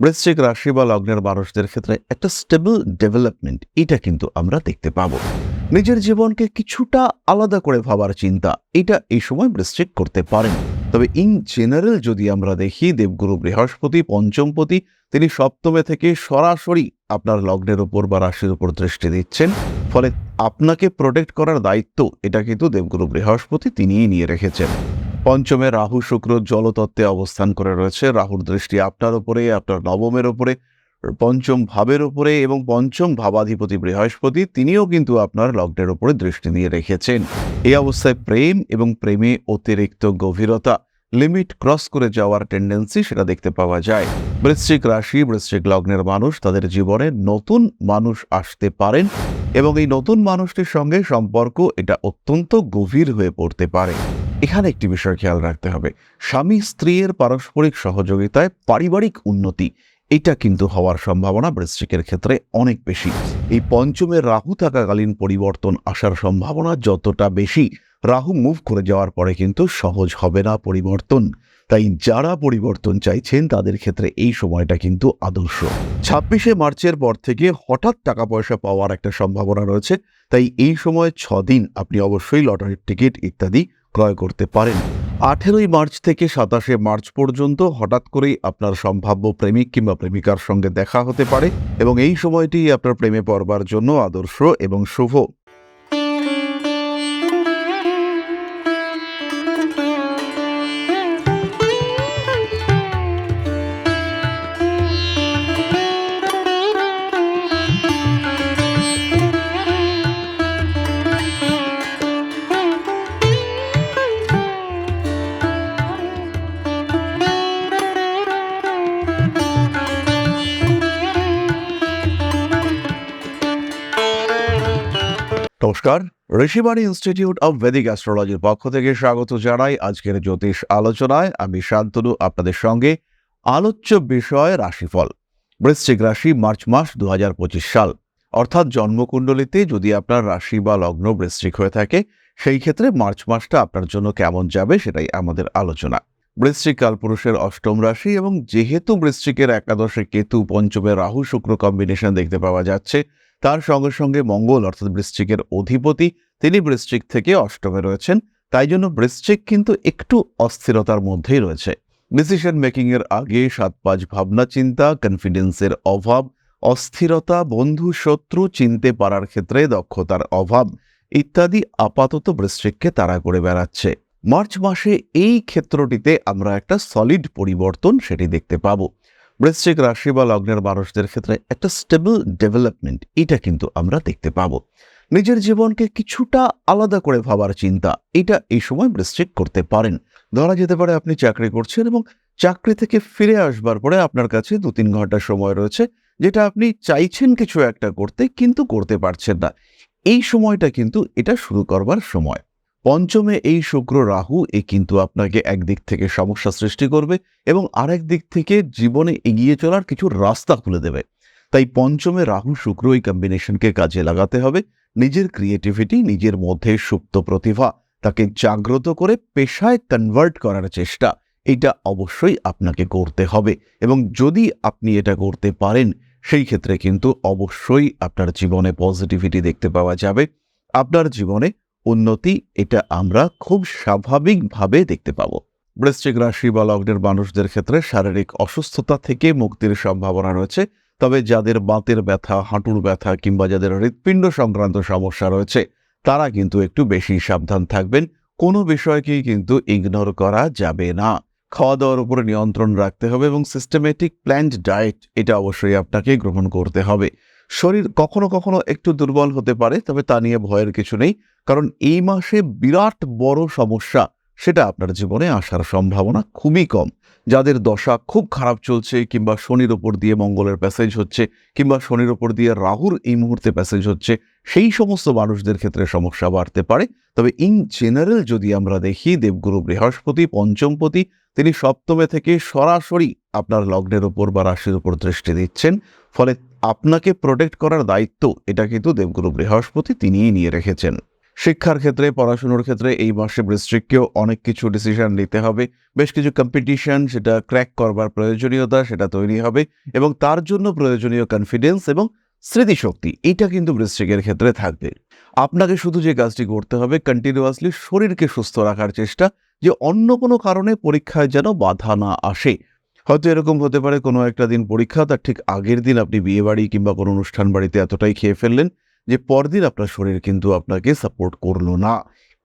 বৃশ্চিক রাশি বা লগ্নের মানুষদের ক্ষেত্রে একটা স্টেবল ডেভেলপমেন্ট এটা কিন্তু আমরা দেখতে পাব। নিজের জীবনকে কিছুটা আলাদা করে ভাবার চিন্তা, এটা এই সময় বৃশ্চিক করতে পারেন। তবে ইন জেনারেল যদি আমরা দেখি, দেবগুরু বৃহস্পতি, পঞ্চমপতি, তিনি সপ্তমে থেকে সরাসরি আপনার লগ্নের উপর বা রাশির উপর দৃষ্টি দিচ্ছেন। ফলে আপনাকে প্রোটেক্ট করার দায়িত্ব, এটা কিন্তু দেবগুরু বৃহস্পতি তিনিই নিয়ে রেখেছেন। পঞ্চমে রাহু শুক্র জলতত্ত্বে অবস্থান করে রয়েছে। রাহুর দৃষ্টি আপনার ওপরে, আপনার নবমের উপরে পঞ্চম ভাবের উপরে এবং পঞ্চম ভাবাধিপতি বৃহস্পতি, তিনিও কিন্তু আপনার লগ্নের উপরে দৃষ্টি দিয়ে রেখেছেন। এই অবস্থায় প্রেম এবং প্রেমে অতিরিক্ত গভীরতা, লিমিট ক্রস করে যাওয়ার টেন্ডেন্সি সেটা দেখতে পাওয়া যায়। বৃশ্চিক রাশি, বৃশ্চিক লগ্নের মানুষ তাদের জীবনে নতুন মানুষ আসতে পারেন এবং এই নতুন মানুষটির সঙ্গে সম্পর্ক এটা অত্যন্ত গভীর হয়ে পড়তে পারে। এখানে একটি বিষয় খেয়াল রাখতে হবে। স্বামী স্ত্রীর পারস্পরিক সহযোগিতায় পারিবারিক উন্নতি, এটা কিন্তু হওয়ার সম্ভাবনা বৃশ্চিকের ক্ষেত্রে অনেক বেশি। এই পঞ্চমের রাহু থাকাকালীন পরিবর্তন আসার সম্ভাবনা যতটা বেশি, রাহু মুভ করে যাওয়ার পরে কিন্তু সহজ হবে না পরিবর্তন। তাই যারা পরিবর্তন চাইছেন, তাদের ক্ষেত্রে এই সময়টা কিন্তু আদর্শ। ছাব্বিশে মার্চের পর থেকে হঠাৎ টাকা পয়সা পাওয়ার একটা সম্ভাবনা রয়েছে। তাই এই সময় দিন আপনি অবশ্যই লটারির টিকিট ইত্যাদি ক্রয় করতে পারেন। আঠেরোই মার্চ থেকে সাতাশে মার্চ পর্যন্ত হঠাৎ করেই আপনার সম্ভাব্য প্রেমিক কিংবা প্রেমিকার সঙ্গে দেখা হতে পারে এবং এই সময়টি আপনার প্রেমে পড়বার জন্য আদর্শ এবং শুভ। নমস্কার। ঋষিবাণী ইনস্টিটিউট অব ভেদিক অ্যাস্ট্রোলজির পক্ষ থেকে স্বাগত জানাই আজকের জ্যোতিষ আলোচনায়। আমি শান্তনু, আপনাদের সঙ্গে আলোচ্য বিষয় রাশিফল, বৃশ্চিক রাশি মার্চ মাস দুহাজার পঁচিশ সাল। অর্থাৎ জন্মকুণ্ডলিতে যদি আপনার রাশি বা লগ্ন বৃশ্চিক হয়ে থাকে, সেই ক্ষেত্রে মার্চ মাসটা আপনার জন্য কেমন যাবে সেটাই আমাদের আলোচনা। বৃশ্চিক কালপুরুষের অষ্টম রাশি এবং যেহেতু বৃশ্চিকের একাদশে কেতু, পঞ্চমে রাহু, শুক্র কম্বিনেশন দেখতে পাওয়া যাচ্ছে তার সঙ্গে সঙ্গে মঙ্গল, অর্থাৎ বৃশ্চিকের অধিপতি, তিনি বৃশ্চিক থেকে অষ্টমে রয়েছেন। তাই জন্য বৃশ্চিক কিন্তু একটু অস্থিরতার মধ্যেই রয়েছে। ডিসিশন মেকিং এর আগে সাত পাঁচ ভাবনা চিন্তা কনফিডেন্সের অভাব, অস্থিরতা, বন্ধু, শত্রু, চিনতে পারার ক্ষেত্রে দক্ষতার অভাব ইত্যাদি আপাতত বৃশ্চিককে তাড়া করে বেড়াচ্ছে। মার্চ মাসে এই ক্ষেত্রটিতে আমরা একটা সলিড পরিবর্তন সেটি দেখতে পাবো। বৃশ্চিক রাশি বা লগ্নের মানুষদের ক্ষেত্রে একটা স্টেবল ডেভেলপমেন্ট এটা কিন্তু আমরা দেখতে পাবো। নিজের জীবনকে কিছুটা আলাদা করে ভাবার চিন্তা, এটা এই সময় বৃশ্চিক করতে পারেন। ধরা যেতে পারে আপনি চাকরি করছেন এবং চাকরি থেকে ফিরে আসবার পরে আপনার কাছে দু তিন ঘণ্টা সময় রয়েছে, যেটা আপনি চাইছেন কিছু একটা করতে, কিন্তু করতে পারছেন না। এই সময়টা কিন্তু এটা শুরু করবার সময়। পঞ্চমে এই শুক্র রাহু এ কিন্তু আপনাকে একদিক থেকে সমস্যা সৃষ্টি করবে এবং আরেক দিক থেকে জীবনে এগিয়ে চলার কিছু রাস্তা খুলে দেবে। তাই পঞ্চমে রাহু শুক্র এই কম্বিনেশনকে কাজে লাগাতে হবে। নিজের ক্রিয়েটিভিটি নিজের মধ্যে সুপ্ত প্রতিভা তাকে জাগ্রত করে পেশায় কনভার্ট করার চেষ্টা, এটা অবশ্যই আপনাকে করতে হবে এবং যদি আপনি এটা করতে পারেন, সেই ক্ষেত্রে কিন্তু অবশ্যই আপনার জীবনে পজিটিভিটি দেখতে পাওয়া যাবে। আপনার জীবনে উন্নতি, এটা আমরা খুব স্বাভাবিকভাবে দেখতে পাব। বৃশ্চিক রাশি বা লগ্নের মানুষদের ক্ষেত্রে শারীরিক অসুস্থতা থেকে মুক্তির সম্ভাবনা রয়েছে, তবে যাদের বাতের ব্যথা, হাঁটুর ব্যথা কিংবা যাদের হৃৎপিণ্ড সংক্রান্ত সমস্যা রয়েছে, তারা কিন্তু একটু বেশি সাবধান থাকবেন। কোনো বিষয়কেই কিন্তু ইগনোর করা যাবে না। খাওয়া দাওয়ার উপরে নিয়ন্ত্রণ রাখতে হবে এবং সিস্টেমেটিক প্ল্যান্ড ডায়েট এটা অবশ্যই আপনাকে গ্রহণ করতে হবে। শরীর কখনো কখনো একটু দুর্বল হতে পারে, তবে তা নিয়ে ভয়ের কিছু নেই। কারণ এই মাসে বিরাট বড় সমস্যা, সেটা আপনার জীবনে আসার সম্ভাবনা খুবই কম। যাদের দশা খুব খারাপ চলছে কিংবা শনির ওপর দিয়ে মঙ্গলের প্যাসেজ হচ্ছে, কিংবা শনির ওপর দিয়ে রাহুর এই মুহূর্তে প্যাসেজ হচ্ছে, সেই সমস্ত মানুষদের ক্ষেত্রে সমস্যা বাড়তে পারে। তবে ইন জেনারেল যদি আমরা দেখি, দেবগুরু বৃহস্পতি, পঞ্চমপতি, তিনি সপ্তমে থেকে সরাসরি আপনার লগ্নের ওপর বা রাশির উপর দৃষ্টি দিচ্ছেন। ফলে আপনাকে প্রোটেক্ট করার দায়িত্ব, এটা কিন্তু দেবগুরু বৃহস্পতি তিনিই নিয়ে রেখেছেন। শিক্ষার ক্ষেত্রে, পড়াশুনোর ক্ষেত্রে এই মাসে বৃশ্চিককেও অনেক কিছু ডিসিশন নিতে হবে। বেশ কিছু কম্পিটিশন সেটা ক্র্যাক করবার প্রয়োজনীয়তা, সেটা তৈরি হবে এবং তার জন্য প্রয়োজনীয় কনফিডেন্স এবং স্মৃতিশক্তি, এটা কিন্তু বৃশ্চিকের ক্ষেত্রে থাকবে। আপনাকে শুধু যে কাজটি করতে হবে কন্টিনিউয়াসলি শরীরকে সুস্থ রাখার চেষ্টা, যে অন্য কোনো কারণে পরীক্ষায় যেন বাধা না আসে। হয়তো এরকম হতে পারে, কোনো একটা দিন পরীক্ষা, তার ঠিক আগের দিন আপনি বিয়ে বাড়ি কিংবা কোনো অনুষ্ঠান বাড়িতে এতটাই খেয়ে ফেললেন যে পরদিন আপনার শরীর কিন্তু আপনাকে সাপোর্ট করল না।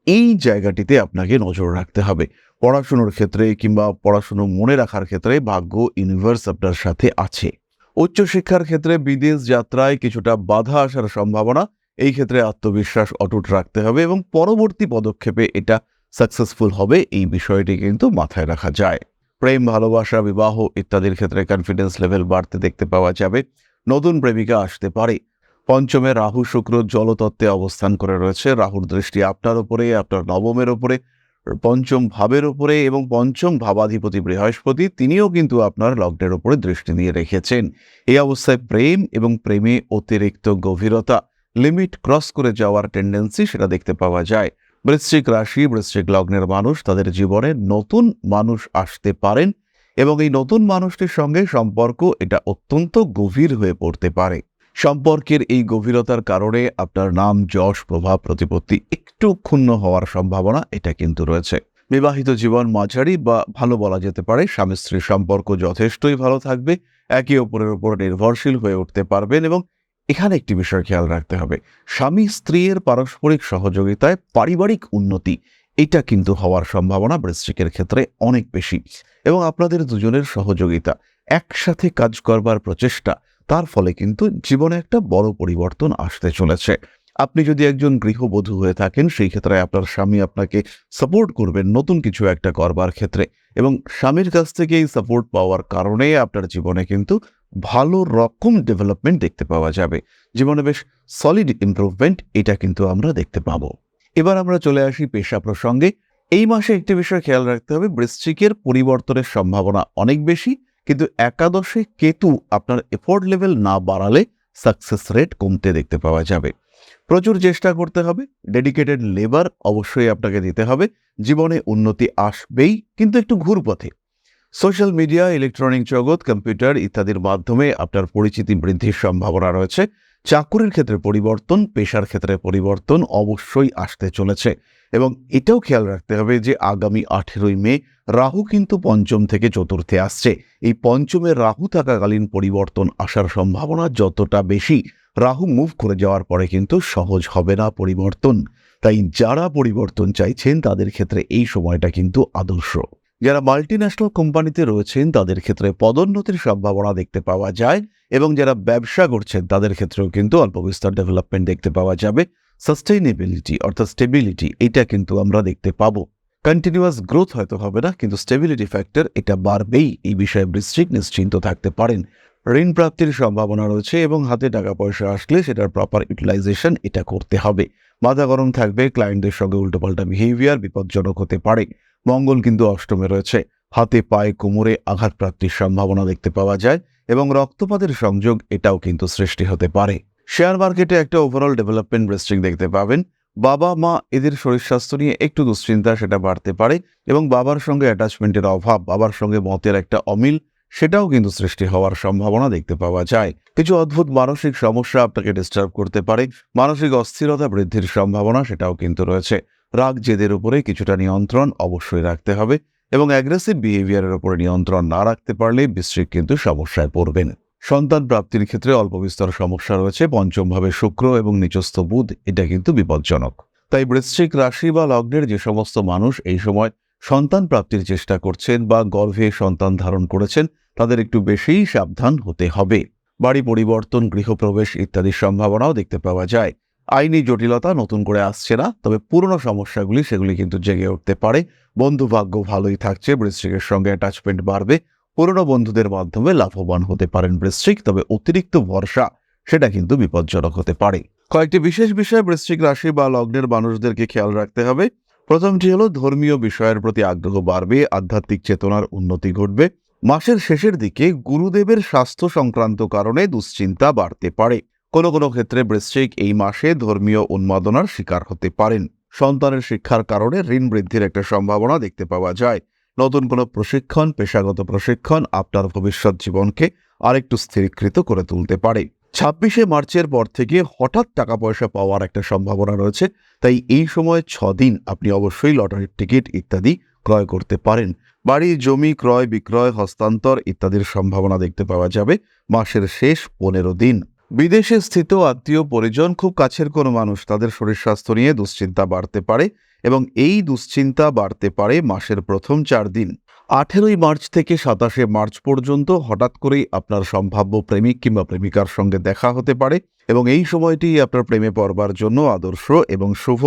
এই জায়গাটিতে আপনাকে নজর রাখতে হবে। পড়াশুনোর ক্ষেত্রে কিংবা পড়াশুনো মনে রাখার ক্ষেত্রে ভাগ্য ইউনিভার্স আপনার সাথে আছে। উচ্চশিক্ষার ক্ষেত্রে বিদেশ যাত্রায় কিছুটা বাধা আসার সম্ভাবনা, এই ক্ষেত্রে আত্মবিশ্বাস অটুট রাখতে হবে এবং পরবর্তী পদক্ষেপে এটা সাকসেসফুল হবে, এই বিষয়টি কিন্তু মাথায় রাখা যায়। প্রেম, ভালোবাসা, বিবাহ ইত্যাদির ক্ষেত্রে কনফিডেন্স লেভেল বাড়তে দেখতে পাওয়া যাবে। নতুন প্রেমিকা আসতে পারে। পঞ্চমে রাহু শুক্র জলতত্ত্বে অবস্থান করে রয়েছে। রাহুর দৃষ্টি আপনার ওপরে আপনার নবমের উপরে, পঞ্চম ভাবের ওপরে এবং পঞ্চম ভাবাধিপতি বৃহস্পতি, তিনিও কিন্তু আপনার লগ্নের ওপরে দৃষ্টি দিয়ে রেখেছেন। এই অবস্থায় প্রেম এবং প্রেমে অতিরিক্ত গভীরতা, লিমিট ক্রস করে যাওয়ার টেন্ডেন্সি সেটা দেখতে পাওয়া যায়। বৃশ্চিক রাশি, বৃশ্চিক লগ্নের মানুষ তাদের জীবনে নতুন মানুষ আসতে পারেন এবং এই নতুন মানুষটির সঙ্গে সম্পর্ক এটা অত্যন্ত গভীর হয়ে পড়তে পারে। সম্পর্কের এই গভীরতার কারণে আপনার নাম, যশ, প্রভাব, প্রতিপত্তি একটু ক্ষুণ্ণ হওয়ার সম্ভাবনা এটা কিন্তু রয়েছে। বিবাহিত জীবন মাঝারি বা ভালো বলা যেতে পারে, স্বামী স্ত্রীর সম্পর্ক যথেষ্টই ভালো থাকবে, একে অপরের উপর নির্ভরশীল হয়ে উঠতে পারবেন এবং এখানে একটি বিষয় খেয়াল রাখতে হবে, স্বামী স্ত্রীর পারস্পরিক সহযোগিতায় পারিবারিক উন্নতি এটা কিন্তু হওয়ার সম্ভাবনা বৃশ্চিকের ক্ষেত্রে অনেক বেশি এবং আপনাদের দুজনের সহযোগিতা, একসাথে কাজ করবার প্রচেষ্টা তার ফলে কিন্তু জীবনে একটা বড় পরিবর্তন আসতে চলেছে। আপনি যদি একজন গৃহবধূ হয়ে থাকেন, সেই ক্ষেত্রে আপনার স্বামী আপনাকে সাপোর্ট করবেন নতুন কিছু একটা করবার ক্ষেত্রে এবং স্বামীর কাছ থেকে এই সাপোর্ট পাওয়ার কারণে আপনার জীবনে কিন্তু ভালো রকম ডেভেলপমেন্ট দেখতে পাওয়া যাবে। জীবনে বেশ সলিড ইমপ্রুভমেন্ট এটা কিন্তু আমরা দেখতে পাবো। এবার আমরা চলে আসি পেশা প্রসঙ্গে। এই মাসে একটি বিষয় খেয়াল রাখতে হবে, বৃশ্চিকের পরিবর্তনের সম্ভাবনা অনেক বেশি কিন্তু একাদশে কেতু আপনার এফোর্ট লেভেল না বাড়ালে সাকসেস রেট কমতে দেখতে পাওয়া যাবে। প্রচুর চেষ্টা করতে হবে ডেডিকেটেড লেবার অবশ্যই আপনাকে দিতে হবে, জীবনে উন্নতি আসবেই, কিন্তু একটু ঘুরপথে। সোশ্যাল মিডিয়া ইলেকট্রনিক জগৎ কম্পিউটার ইত্যাদির মাধ্যমে আপনার পরিচিতি বৃদ্ধির সম্ভাবনা রয়েছে। চাকুরির ক্ষেত্রে পরিবর্তন, পেশার ক্ষেত্রে পরিবর্তন অবশ্যই আসতে চলেছে। এবং এটাও খেয়াল রাখতে হবে যে আগামী আঠেরোই মে রাহু কিন্তু পঞ্চম থেকে চতুর্থে আসছে। এই পঞ্চমে রাহু থাকাকালীন পরিবর্তন আসার সম্ভাবনা যতটা বেশি, রাহু মুভ করে যাওয়ার পরে কিন্তু সহজ হবে না পরিবর্তন। তাই যারা পরিবর্তন চাইছেন তাদের ক্ষেত্রে এই সময়টা কিন্তু আদর্শ। যারা মাল্টিন্যাশনাল কোম্পানিতে রয়েছেন, তাদের ক্ষেত্রে পদোন্নতির সম্ভাবনা দেখতে পাওয়া যায় এবং যারা ব্যবসা করছেন, তাদের ক্ষেত্রেও কিন্তু অল্প বিস্তর ডেভেলপমেন্ট দেখতে পাওয়া যাবে। সাস্টেইনেবিলিটি অর্থাৎ স্টেবিলিটি এটা কিন্তু আমরা দেখতে পাবো। কন্টিনিউয়াস গ্রোথ হয়তো হবে না, কিন্তু স্টেবিলিটি ফ্যাক্টর এটা বাড়বেই। এই বিষয়ে বৃশ্চিক নিশ্চিন্ত থাকতে পারেন। ঋণ প্রাপ্তির সম্ভাবনা রয়েছে এবং হাতে টাকা পয়সা আসলে সেটার প্রপার ইউটিলাইজেশন এটা করতে হবে। মাথা গরম থাকবে ক্লায়েন্টদের সঙ্গে উল্টোপাল্টা বিহেভিয়ার বিপজ্জনক হতে পারে। মঙ্গল কিন্তু অষ্টমে রয়েছে। হাতে, পায়ে, কোমরে আঘাত প্রাপ্তির সম্ভাবনা দেখতে পাওয়া যায় এবং রক্তপাতের সংযোগ এটাও কিন্তু সৃষ্টি হতে পারে। শেয়ার মার্কেটে একটা ওভারঅল ডেভেলপমেন্ট বৃষ্টিক দেখতে পাবেন। বাবা, মা এদের শরীর স্বাস্থ্য নিয়ে একটু দুশ্চিন্তা, সেটা বাড়তে পারে এবং বাবার সঙ্গে অ্যাটাচমেন্টের অভাব, বাবার সঙ্গে মতের একটা অমিল, সেটাও কিন্তু সৃষ্টি হওয়ার সম্ভাবনা দেখতে পাওয়া যায়। কিছু অদ্ভুত মানসিক সমস্যা আপনাকে ডিস্টার্ব করতে পারে। মানসিক অস্থিরতা বৃদ্ধির সম্ভাবনা সেটাও কিন্তু রয়েছে। রাগ জেদের উপরে কিছুটা নিয়ন্ত্রণ অবশ্যই রাখতে হবে এবং অ্যাগ্রেসিভ বিহেভিয়ারের উপরে নিয়ন্ত্রণ না রাখতে পারলে বিশ্রিক কিন্তু সমস্যায় পড়বেন। সন্তান প্রাপ্তির ক্ষেত্রে অল্প বিস্তর সমস্যা রয়েছে, পঞ্চমভাবে শুক্র এবং নিচস্থ বুধ, এটা কিন্তু বিপজ্জনক। তাই বৃশ্চিক রাশি বা লগ্নের যে সমস্ত মানুষ এই সময় সন্তান প্রাপ্তির চেষ্টা করছেন বা গর্ভে সন্তান ধারণ করেছেন, তাদের একটু বেশিই সাবধান হতে হবে। বাড়ি পরিবর্তন, গৃহপ্রবেশ ইত্যাদির সম্ভাবনাও দেখতে পাওয়া যায়। আইনি জটিলতা নতুন করে আসছে না, তবে পুরনো সমস্যাগুলি সেগুলি কিন্তু জেগে উঠতে পারে। বন্ধু ভাগ্য ভালোই থাকছে, বৃশ্চিকের সঙ্গে অ্যাটাচমেন্ট বাড়বে। পুরনো বন্ধুদের মাধ্যমে লাভবান হতে পারেন বৃশ্চিক, তবে অতিরিক্ত ভরসা সেটা কিন্তু বিপজ্জনক হতে পারে। কয়েকটি বিশেষ বিষয় বৃশ্চিক রাশি বা লগ্নের মানুষদেরকে খেয়াল রাখতে হবে। প্রথমটি হলো, ধর্মীয় বিষয়ের প্রতি আগ্রহ বাড়বে, আধ্যাত্মিক চেতনার উন্নতি ঘটবে। মাসের শেষের দিকে গুরুদেবের স্বাস্থ্য সংক্রান্ত কারণে দুশ্চিন্তা বাড়তে পারে। কোনো কোনো ক্ষেত্রে বৃশ্চিক এই মাসে ধর্মীয় উন্মাদনার শিকার হতে পারেন। সন্তানের শিক্ষার কারণে ঋণ বৃদ্ধির একটা সম্ভাবনা দেখতে পাওয়া যায়। নতুন কোনো প্রশিক্ষণ, পেশাগত প্রশিক্ষণ আপনার ভবিষ্যৎ জীবনকে আরেকটু স্থিরীকৃত করে তুলতে পারে। ছাব্বিশে মার্চের পর থেকে হঠাৎ টাকা পয়সা পাওয়ার একটা সম্ভাবনা রয়েছে, তাই এই সময় ছদিন আপনি অবশ্যই লটারির টিকিট ইত্যাদি ক্রয় করতে পারেন। বাড়ি, জমি, ক্রয়, বিক্রয়, হস্তান্তর ইত্যাদির সম্ভাবনা দেখতে পাওয়া যাবে মাসের শেষ পনেরো দিন। বিদেশে স্থিত আত্মীয় পরিজন খুব কাছের কোনো মানুষ, তাদের শরীর স্বাস্থ্য নিয়ে দুশ্চিন্তা বাড়তে পারে এবং এই দুশ্চিন্তা বাড়তে পারে মাসের প্রথম চার দিন। আঠেরোই মার্চ থেকে সাতাশে মার্চ পর্যন্ত হঠাৎ করেই আপনার সম্ভাব্য প্রেমিক কিংবা প্রেমিকার সঙ্গে দেখা হতে পারে এবং এই সময়টি আপনার প্রেমে পড়বার জন্য আদর্শ এবং শুভ।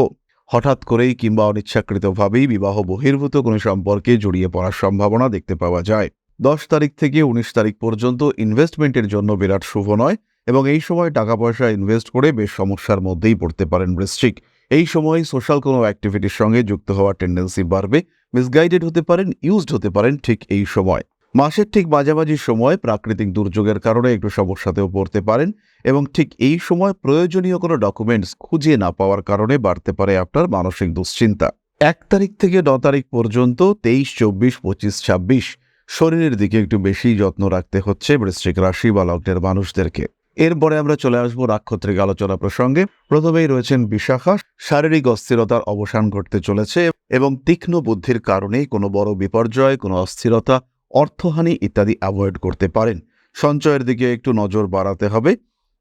হঠাৎ করেই কিংবা অনিচ্ছাকৃতভাবেই বিবাহ বহির্ভূত কোনো সম্পর্কে জড়িয়ে পড়ার সম্ভাবনা দেখতে পাওয়া যায়। দশ তারিখ থেকে উনিশ তারিখ পর্যন্ত ইনভেস্টমেন্টের জন্য বিরাট শুভ নয় এবং এই সময় টাকা পয়সা ইনভেস্ট করে বেশ সমস্যার মধ্যেই পড়তে পারেন বৃশ্চিক। এই সময় সোশ্যাল কোনো অ্যাক্টিভিটির সঙ্গে যুক্ত হওয়ার টেন্ডেন্সি বাড়বে মিসগাইডেড হতে পারেন ইউজড হতে পারেন ঠিক এই সময়। মাসের ঠিক মাঝামাঝি সময় প্রাকৃতিক দুর্যোগের কারণে একটু সমস্যাতেও পড়তে পারেন এবং ঠিক এই সময় প্রয়োজনীয় কোনো ডকুমেন্টস খুঁজে না পাওয়ার কারণে বাড়তে পারে আপনার মানসিক দুশ্চিন্তা। এক তারিখ থেকে ন তারিখ পর্যন্ত তেইশ, চব্বিশ, পঁচিশ, ছাব্বিশ, শরীরের দিকে একটু বেশি যত্ন রাখতে হচ্ছে বৃশ্চিক রাশি বা লগ্নের মানুষদেরকে। এরপরে আমরা চলে আসব নাক্ষত্রিক আলোচনা প্রসঙ্গে। প্রথমেই রয়েছেন বিশাখা, শারীরিক অস্থিরতার অবসান ঘটতে চলেছে এবং তীক্ষ্ণ বুদ্ধির কারণে কোনো বড় বিপর্যয়, কোনো অস্থিরতা, অর্থহানি ইত্যাদি অ্যাভয়েড করতে পারেন। সঞ্চয়ের দিকে একটু নজর বাড়াতে হবে।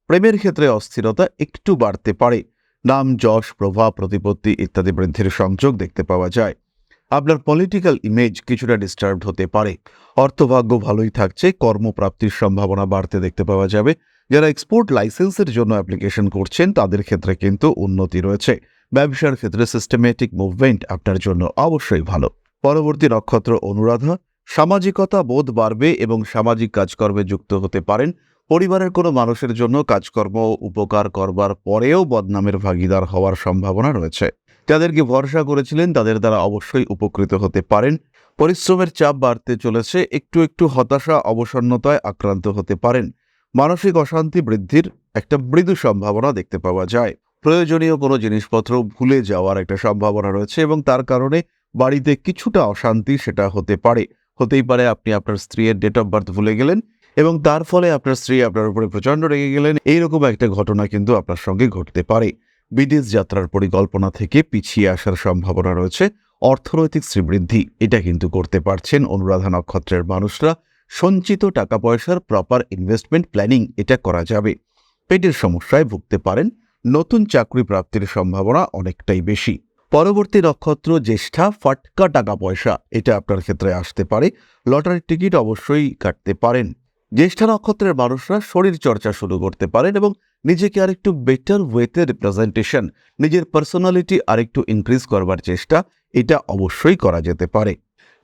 প্রেমের ক্ষেত্রে অস্থিরতা একটু বাড়তে পারে। নাম, যশ, প্রভাব, প্রতিপত্তি ইত্যাদি বৃদ্ধির সংযোগ দেখতে পাওয়া যায়। আপনার পলিটিক্যাল ইমেজ কিছুটা ডিস্টার্বড হতে পারে। অর্থভাগ্য ভালোই থাকছে, কর্মপ্রাপ্তির সম্ভাবনা বাড়তে দেখতে পাওয়া যাবে। যারা এক্সপোর্ট লাইসেন্সের জন্য অ্যাপ্লিকেশন করছেন, তাদের ক্ষেত্রে কিন্তু উন্নতি রয়েছে। ব্যবসার ক্ষেত্রে সিস্টেমেটিক মুভমেন্ট আপনার জন্য অবশ্যই ভালো। পরবর্তী নক্ষত্র অনুরাধা, সামাজিকতা বোধ বাড়বে এবং সামাজিক কাজকর্মে যুক্ত হতে পারেন। পরিবারের কোনো মানুষের জন্য কাজকর্ম উপকার করবার পরেও বদনামের ভাগিদার হওয়ার সম্ভাবনা রয়েছে। যাদেরকে ভরসা করেছিলেন, তাদের দ্বারা অবশ্যই উপকৃত হতে পারেন। পরিশ্রমের চাপ বাড়তে চলেছে, একটু একটু হতাশা, অবসন্নতায় আক্রান্ত হতে পারেন। মানসিক অশান্তি বৃদ্ধির একটা মৃদু সম্ভাবনা দেখতে পাওয়া যায়। প্রয়োজনীয় কোনো জিনিসপত্র ভুলে যাওয়ার একটা সম্ভাবনা রয়েছে এবং তার কারণে বাড়িতে কিছুটা অশান্তি সেটা হতে পারে। হতেই পারে আপনি আপনার স্ত্রীর ডেট অফ বার্থ ভুলে গেলেন এবং তার ফলে আপনার স্ত্রী আপনার উপরে প্রচণ্ড রেগে গেলেন। এইরকম একটা ঘটনা কিন্তু আপনার সঙ্গে ঘটতে পারে। বিদেশ যাত্রার পরিকল্পনা থেকে পিছিয়ে আসার সম্ভাবনা রয়েছে। অর্থনৈতিক শ্রীবৃদ্ধি, এটা কিন্তু করতে পারছেন অনুরাধা নক্ষত্রের মানুষরা। সঞ্চিত টাকা পয়সার প্রপার ইনভেস্টমেন্ট প্ল্যানিং এটা করা যাবে। পেটের সমস্যায় ভুগতে পারেন, নতুন চাকরি প্রাপ্তির সম্ভাবনা অনেকটাই বেশি। পরবর্তী নক্ষত্র জ্যেষ্ঠা, ফাটকা টাকা পয়সা এটা আপনার ক্ষেত্রে আসতে পারে। লটারির টিকিট অবশ্যই কাটতে পারেন। জ্যেষ্ঠা নক্ষত্রের মানুষরা শরীর চর্চা শুরু করতে পারেন এবং নিজেকে আরেকটু বেটার ওয়েতে রিপ্রেজেন্টেশন নিজের পার্সোনালিটি আরেকটু ইনক্রিজ করবার চেষ্টা, এটা অবশ্যই করা যেতে পারে।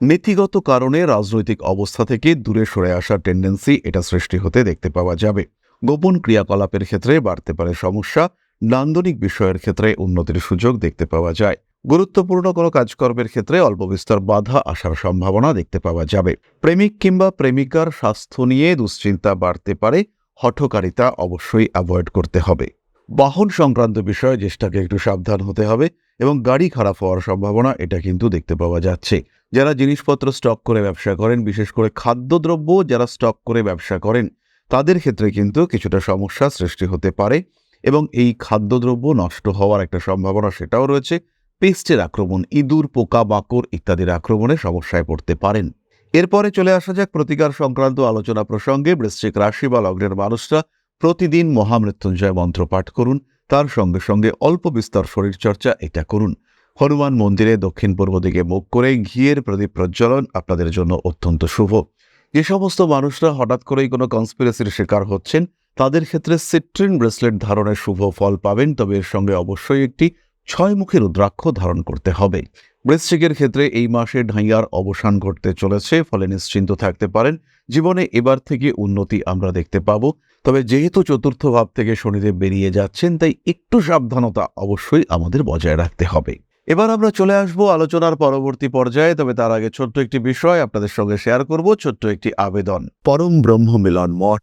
নীতিগত কারণে রাজনৈতিক অবস্থা থেকে দূরে সরে আসার টেন্ডেন্সি এটা সৃষ্টি হতে দেখতে পাওয়া যাবে। গোপন ক্রিয়াকলাপের ক্ষেত্রে বাড়তে পারে সমস্যা, নান্দনিক বিষয়ের ক্ষেত্রে উন্নতির সুযোগ দেখতে পাওয়া যায়। গুরুত্বপূর্ণ কোনো কাজকর্মের ক্ষেত্রে অল্প বিস্তর বাধা আসার সম্ভাবনা দেখতে পাওয়া যাবে। প্রেমিক কিংবা প্রেমিকার স্বাস্থ্য নিয়ে দুশ্চিন্তা বাড়তে পারে, হঠকারিতা অবশ্যই অ্যাভয়েড করতে হবে। বাহন সংক্রান্ত বিষয়ে জ্যেষ্ঠাকে একটু সাবধান হতে হবে। এবং গাড়ি খারাপ হওয়ার সম্ভাবনা এটা কিন্তু দেখতে পাওয়া যাচ্ছে। যারা জিনিসপত্র স্টক করে ব্যবসা করেন, বিশেষ করে খাদ্যদ্রব্য যারা স্টক করে ব্যবসা করেন, তাদের ক্ষেত্রে কিন্তু কিছুটা সমস্যা সৃষ্টি হতে পারে এবং এই খাদ্যদ্রব্য নষ্ট হওয়ার একটা সম্ভাবনা সেটাও রয়েছে। পেস্টের আক্রমণ, ইঁদুর, পোকা মাকড় ইত্যাদির আক্রমণে সমস্যায় পড়তে পারেন। এরপরে চলে আসা যাক প্রতিকার সংক্রান্ত আলোচনা প্রসঙ্গে। বৃশ্চিক রাশি বা লগ্নের মানুষরা প্রতিদিন মহামৃত্যুঞ্জয় মন্ত্র পাঠ করুন। তার সঙ্গে সঙ্গে অল্প বিস্তর শরীরচর্চা এটা করুন। হনুমান মন্দিরে দক্ষিণ পূর্ব দিকে মুখ করে ঘিয়ের প্রদীপ প্রজ্বলন আপনাদের জন্য অত্যন্ত শুভ। যে সমস্ত মানুষরা হঠাৎ করেই কোনো কনস্পিরেসির শিকার হচ্ছেন, তাদের ক্ষেত্রে সিট্রিন ব্রেসলেট ধারণের শুভ ফল পাবেন, তবে এর সঙ্গে অবশ্যই একটি ছয়মুখী রুদ্রাক্ষ ধারণ করতে হবে। বৃশ্চিকের ক্ষেত্রে এই মাসে ঢাইয়ার অবসান ঘটতে চলেছে, ফলে নিশ্চিন্ত থাকতে পারেন জীবনে এবার থেকে উন্নতি আমরা দেখতে পাব। তবে যেহেতু চতুর্থ ভাব থেকে শনিদেব বেরিয়ে যাচ্ছেন, তাই একটু সাবধানতা অবশ্যই আমাদের বজায় রাখতে হবে। এবার আমরা চলে আসব আলোচনার পরবর্তী পর্যায়ে, তবে তার আগে ছোট্ট একটি বিষয় আপনাদের সঙ্গে শেয়ার করব, ছোট্ট একটি আবেদন। পরম ব্রহ্ম মিলন মঠ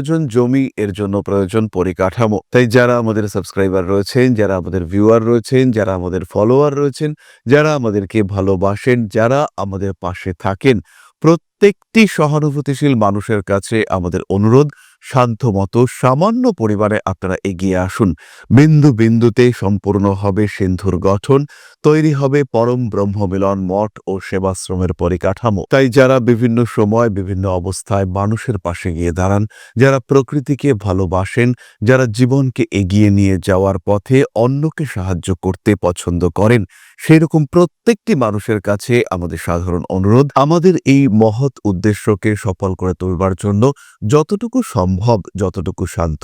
জমি এর জন্য প্রয়োজন পরিকাঠামো। তাই যারা আমাদের সাবস্ক্রাইবার রয়েছেন, যারা আমাদের ভিউয়ার রয়েছেন, যারা আমাদের ফলোয়ার রয়েছেন, যারা আমাদেরকে ভালোবাসেন, যারা আমাদের পাশে থাকেন, প্রত্যেকটি সহানুভূতিশীল মানুষের কাছে আমাদের অনুরোধ, শান্ত মতো, সামান্য পরিমাণে আপনারা এগিয়ে আসুন। বিন্দু বিন্দুতে সম্পূর্ণ হবে সিন্ধুর গঠন। তৈরি হবে পরম ব্রহ্মমিলন মঠ ও সেবাশ্রমের পরিকাঠামো। তাই যারা বিভিন্ন সময় বিভিন্ন অবস্থায় মানুষের পাশে গিয়ে দাঁড়ান, যারা প্রকৃতিকে ভালোবাসেন, যারা জীবনকে এগিয়ে নিয়ে যাওয়ার পথে অন্যকে সাহায্য করতে পছন্দ করেন, সেরকম প্রত্যেকটি মানুষের কাছে আমাদের সাধারণ অনুরোধ, আমাদের এই মহৎ উদ্দেশ্যকে সফল করে তুলবার জন্য যতটুকু সম্ভব, যতটুকু সাধ্য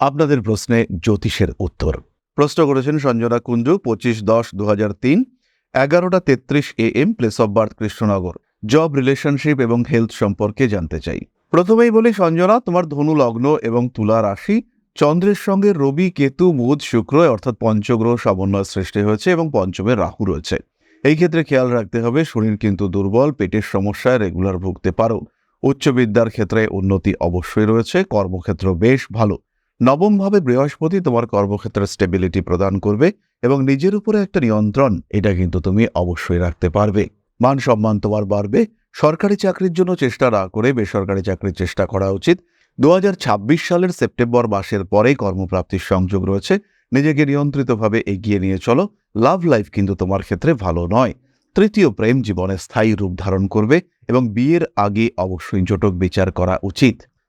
আপনাদের প্রশ্নে জ্যোতিষের উত্তর। প্রশ্ন করেছেন সঞ্জনা কুঞ্জু, পঁচিশ দশ দু হাজার তিন, এগারোটা তেত্রিশ A M place of birth Krishnanagar. Job relationship এবং হেলথ সম্পর্কে জানতে চাই। প্রথমেই বলি, সঞ্জনা, তোমার ধনু লগ্ন এবং তুলা রাশি, চন্দ্রের সঙ্গে রবি, কেতু, বুধ, শুক্র, অর্থাৎ পঞ্চগ্রহ সমন্বয় সৃষ্টি হয়েছে এবং পঞ্চমে রাহু রয়েছে। এই ক্ষেত্রে খেয়াল রাখতে হবে, শরীর কিন্তু দুর্বল, পেটের সমস্যায় রেগুলার ভুগতে পারো। উচ্চ বিদ্যার ক্ষেত্রে উন্নতি অবশ্যই রয়েছে, কর্মক্ষেত্র বেশ ভালো। নবমভাবে বৃহস্পতি তোমার কর্মক্ষেত্রে স্টেবিলিটি প্রদান করবে এবং নিজের উপরে একটা নিয়ন্ত্রণ, এটা কিন্তু তুমি অবশ্যই রাখতে পারবে। মান সম্মান তোমার বাড়বে। সরকারি চাকরির জন্য চেষ্টা না করে বেসরকারি চাকরির চেষ্টা করা উচিত। দু হাজার ছাব্বিশ সালের সেপ্টেম্বর মাসের পরেই কর্মপ্রাপ্তির সংযোগ রয়েছে। নিজেকে নিয়ন্ত্রিতভাবে এগিয়ে নিয়ে চলো। লাভ লাইফ কিন্তু তোমার ক্ষেত্রে ভালো নয়। তৃতীয় প্রেম জীবনে স্থায়ী রূপ ধারণ করবে এবং বিয়ের আগে অবশ্যই জটক বিচার করা উচিত।